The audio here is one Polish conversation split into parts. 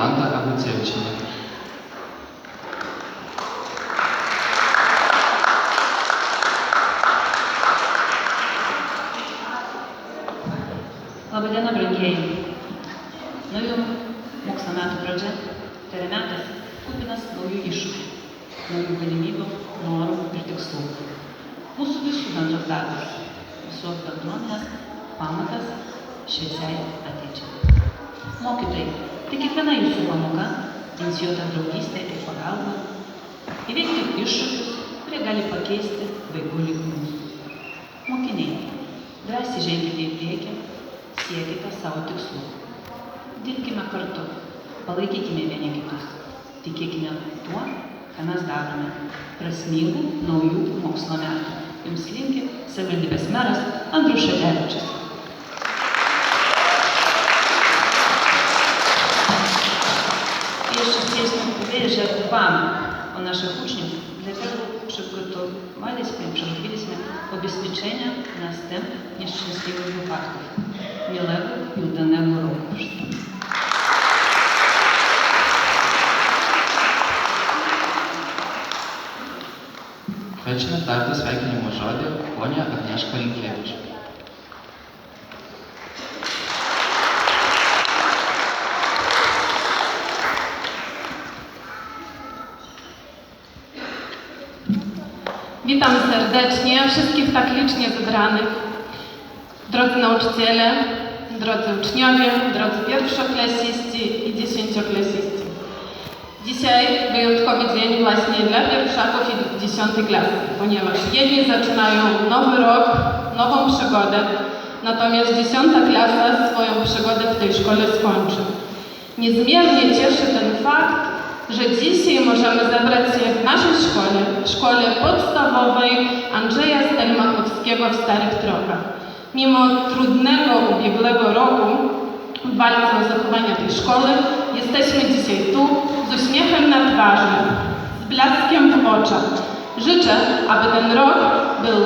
Jolanta Agucevičienė. Labadiena, brangieji. Naujų mokslo metų pradžia tai yra metas kupinas naujų iššūkių, naujų galimybių, norų ir tikslų. Mūsų visų bendras darbas, visos bendruomenės pamatas šviesiai ateičiai. Mokytojai, tai kiekviena jūsų pamoka, inicijuota draugystė ir pagalba, įveikti iššūkius, kurie gali pakeisti vaikų likimus. Mokiniai, drąsiai ženkite į priekį, siekite savo tikslų. Dirbkime kartu, palaikykime vieni kitus, tikėkime tuo, ką mes darome. Prasmingų naujų mokslo metų. Jums linki savivaldybės meras Andrius Šadevičius. Powiedzieć, że dbamy o naszych uczniów, dlatego przygotowaliśmy, przygotowiliśmy ubezpieczenia na wstęp nieszczęśliwych wypadków. Miłego i udanego roku wszystkim. Kviečiame tarti sveikinimo žodį ponę Agnieszką Rinkievič. Witam serdecznie wszystkich tak licznie zebranych. Drodzy nauczyciele, drodzy uczniowie, drodzy pierwszoklasiści i dziesięcioklasiści. Dzisiaj wyjątkowy dzień właśnie dla pierwszaków i dziesiątej klasy, ponieważ jedni zaczynają nowy rok, nową przygodę, natomiast dziesiąta klasa swoją przygodę w tej szkole skończy. Niezmiernie cieszy ten że dzisiaj możemy zebrać się w naszej szkole, szkole podstawowej Andrzeja Stelmachowskiego w Starych Trokach. Mimo trudnego ubiegłego roku w walce o zachowanie tej szkoły, jesteśmy dzisiaj tu z uśmiechem na twarzy, z blaskiem w oczach. Życzę, aby ten rok był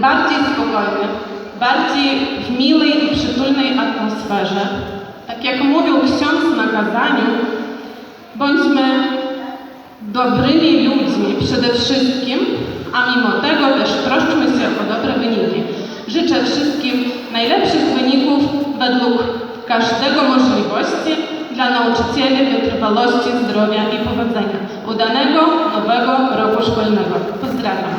bardziej spokojny, bardziej w miłej i przytulnej atmosferze. Tak jak mówił ksiądz na kazaniu, Bądźmy dobrymi ludźmi przede wszystkim, a mimo tego też troszczmy się o dobre wyniki. Życzę wszystkim najlepszych wyników według każdego możliwości dla nauczycieli wytrwałości, zdrowia i powodzenia. Udanego nowego roku szkolnego. Pozdrawiam.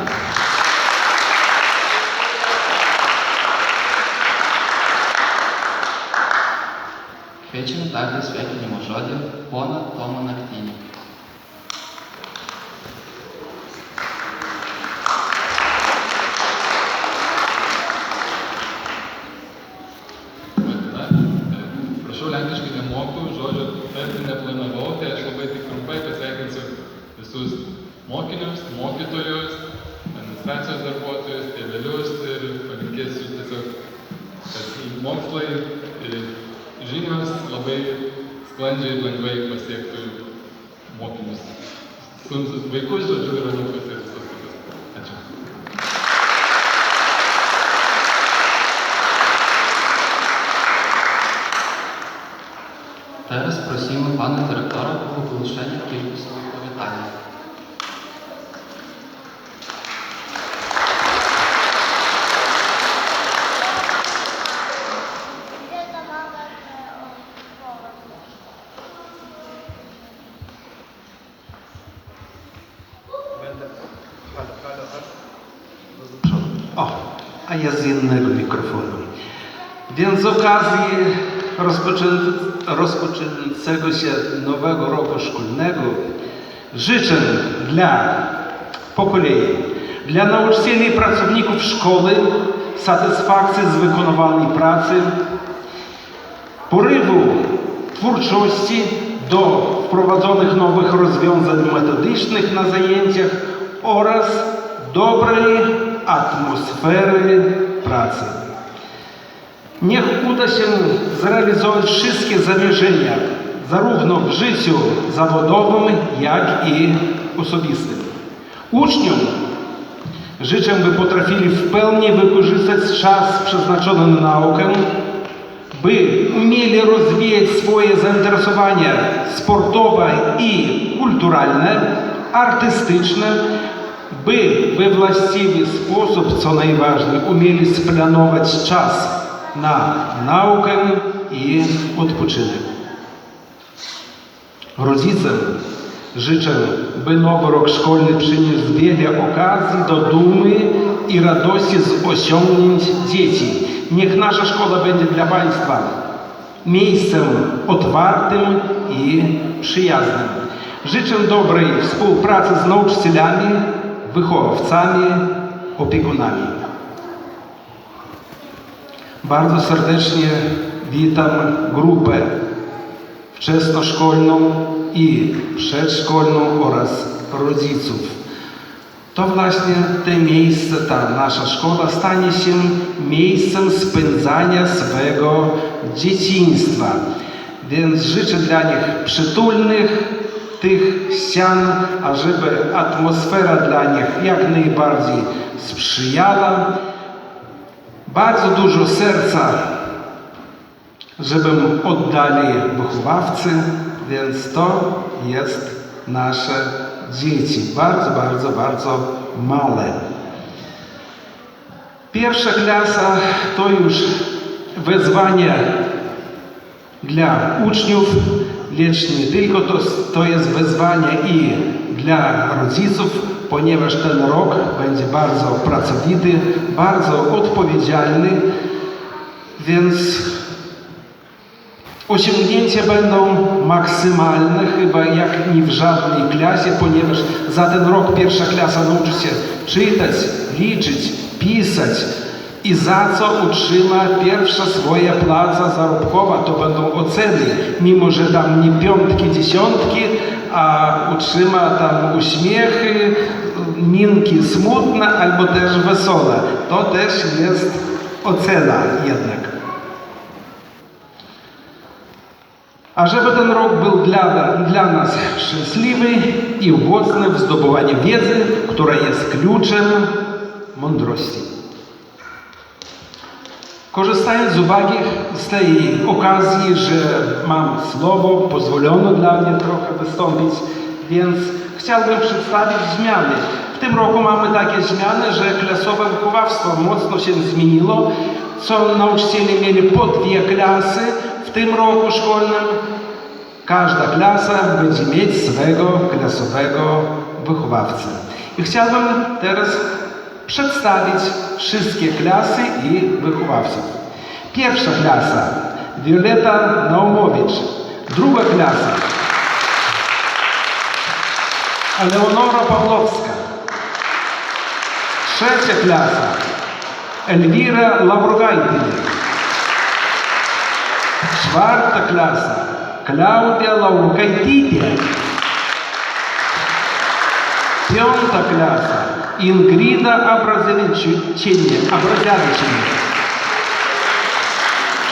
так десь викинемо жоден понад тому на ктіні. Sklandžiai ir lengvai pasiektų mokinius. Sunsus vaikus, žodžiu, ir anūkus ir visus kitus. Ačiū. Teraz prosimy pana dyrektora o ogłoszenie kilku słów powitania. A ja z innego mikrofonu. Więc z okazji rozpoczynającego się nowego roku szkolnego życzę dla po dla nauczycieli i pracowników szkoły satysfakcji z wykonywanej pracy, porywu twórczości do wprowadzonych nowych rozwiązań metodycznych na zajęciach oraz dobrej atmosfery pracy. Niech uda się zrealizować wszystkie zamierzenia, zarówno w życiu zawodowym, jak i osobistym. Uczniom życzę, by potrafili w pełni wykorzystać czas przeznaczony na naukę, by umieli rozwijać swoje zainteresowania sportowe i kulturalne, artystyczne, by we właściwy sposób, co najważniejsze, umieli splanować czas na naukę i odpoczynek. Rodzicom życzę, by nowy rok szkolny przyniósł wiele okazji do dumy i radości z osiągnięć dzieci. Niech nasza szkoła będzie dla Państwa miejscem otwartym i przyjaznym. Życzę dobrej współpracy z nauczycielami, wychowawcami, opiekunami. Bardzo serdecznie witam grupę wczesnoszkolną i przedszkolną oraz rodziców. To właśnie te miejsce, ta nasza szkoła stanie się miejscem spędzania swego dzieciństwa. Więc życzę dla nich przytulnych tych ścian, ażeby atmosfera dla nich jak najbardziej sprzyjała. Bardzo dużo serca żebym oddali wychowawcy, więc to jest nasze dzieci. Bardzo, bardzo, bardzo małe. Pierwsza klasa to już wyzwanie dla uczniów, lecz nie tylko to, to jest wyzwanie i dla rodziców, ponieważ ten rok będzie bardzo pracowity, bardzo odpowiedzialny, więc Osiągnięcia będą maksymalne, chyba jak ni w żadnej klasie, ponieważ za ten rok pierwsza klasa nauczy się czytać, liczyć, pisać i za co utrzyma pierwsza swoja placa zarobkowa, to będą oceny, mimo że tam nie piątki, dziesiątki, a utrzyma tam uśmiechy, minki smutne albo też wesołe. To też jest ocena jednak. A żeby ten rok był dla, dla nas szczęśliwy i owocny w zdobywaniu wiedzy, która jest kluczem mądrości. Korzystając z uwagi z tej okazji, że mam słowo, pozwolono dla mnie trochę wystąpić, więc chciałbym przedstawić zmiany. W tym roku mamy takie zmiany, że klasowe wychowawstwo mocno się zmieniło, co nauczyciele mieli po dwie klasy, w tym roku szkolnym każda klasa będzie mieć swego klasowego wychowawcę. I chciałbym teraz przedstawić wszystkie klasy i wychowawców. Pierwsza klasa Violeta Naumowicz. Druga klasa Eleonora Pawłowska. Trzecia klasa Elwira Laurgaitynie. Czwarta klasa Klaudia Laurkaitytė. Piąta klasa Ингрида Абразявичення. Абразявичення.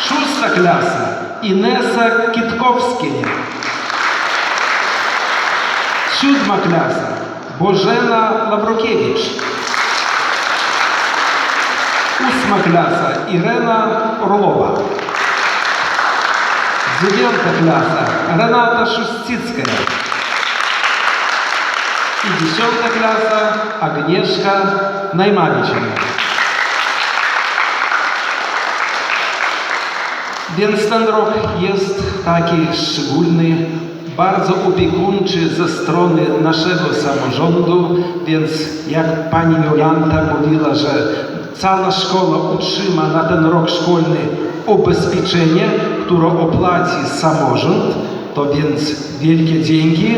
Шуста кляса Інеса Кітковськіня. Сьодма кляса Божена Лаврокевич. Усма кляса Ірена Орлова. Дев'ята кляса Рената Шустіцька. I dziesiąta klasa Agnieszka Najmawicina. Więc ten rok jest taki szczególny, bardzo opiekuńczy ze strony naszego samorządu, więc jak pani Jolanta mówiła, że cała szkoła otrzyma na ten rok szkolny ubezpieczenie, które opłaci samorząd, to więc wielkie dzięki.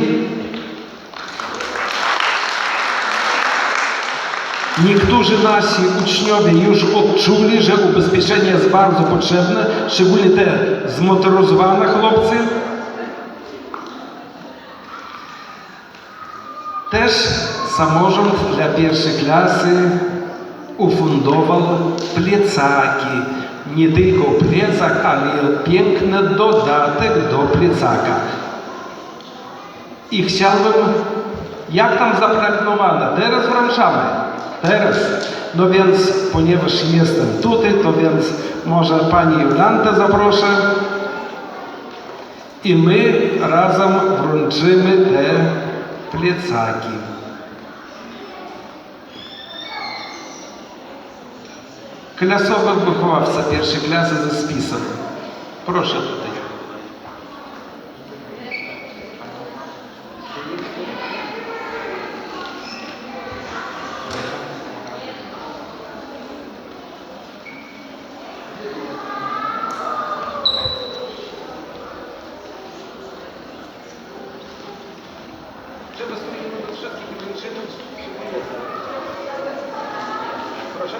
Niektórzy nasi uczniowie już odczuli, że ubezpieczenie jest bardzo potrzebne, szczególnie te zmotoryzowane chłopcy. Też samorząd dla pierwszej klasy ufundował plecaki. Nie tylko plecak, ale piękny dodatek do plecaka. I chciałbym, jak tam zaproponowane, teraz wręczamy. Teraz. No więc, ponieważ jestem tutaj, to więc może pani Jolanta zaproszę i my razem wręczymy te plecaki. Klasowy wychowawca pierwszej klasy ze spisem. Proszę spróbować do włączyć. Proszę.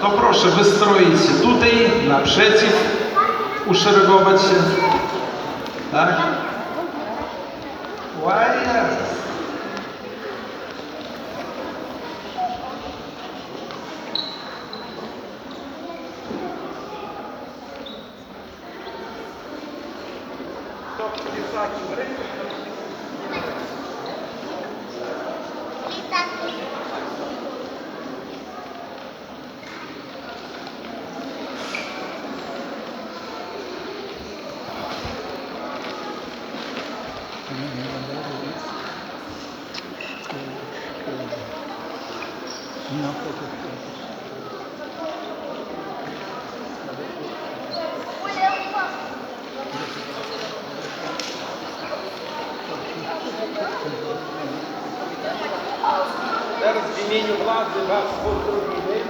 To proszę wystroić się tutaj, naprzeciw, uszeregować się. Tak? Зараз в імені влади вас поздоровіли.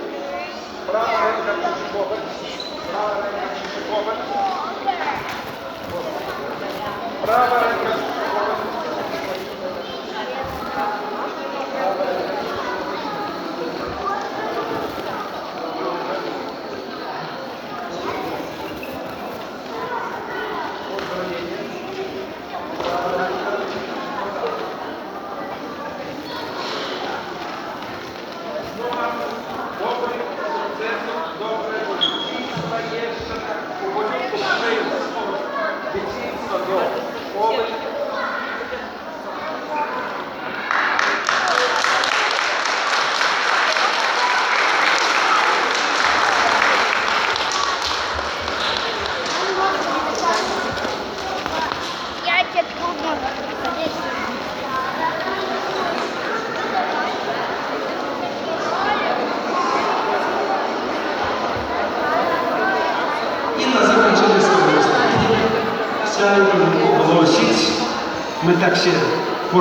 Права ренка Кучкова. Права ренка Кучкова. Права ренка Кучкова.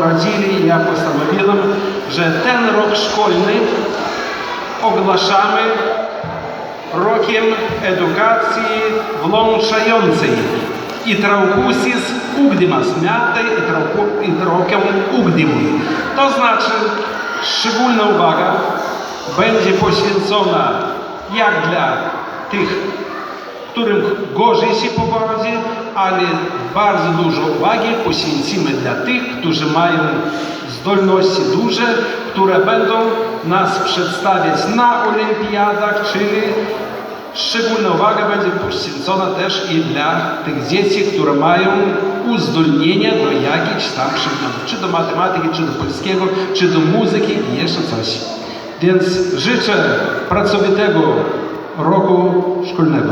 Poradzili, ja postanowiłem, że ten rok szkolny ogłaszamy rokiem edukacji włączającej i traukusis ugdymas i rokiem ugdymui. To znaczy szczególna uwaga będzie poświęcona jak dla tych którym gorzej się powodzi, ale bardzo dużo uwagi poświęcimy dla tych, którzy mają zdolności duże, które będą nas przedstawiać na olimpiadach, czyli szczególna uwaga będzie poświęcona też i dla tych dzieci, które mają uzdolnienia do jakichś tam przedmiotów, czy do matematyki, czy do polskiego, czy do muzyki i jeszcze coś. Więc życzę pracowitego roku szkolnego.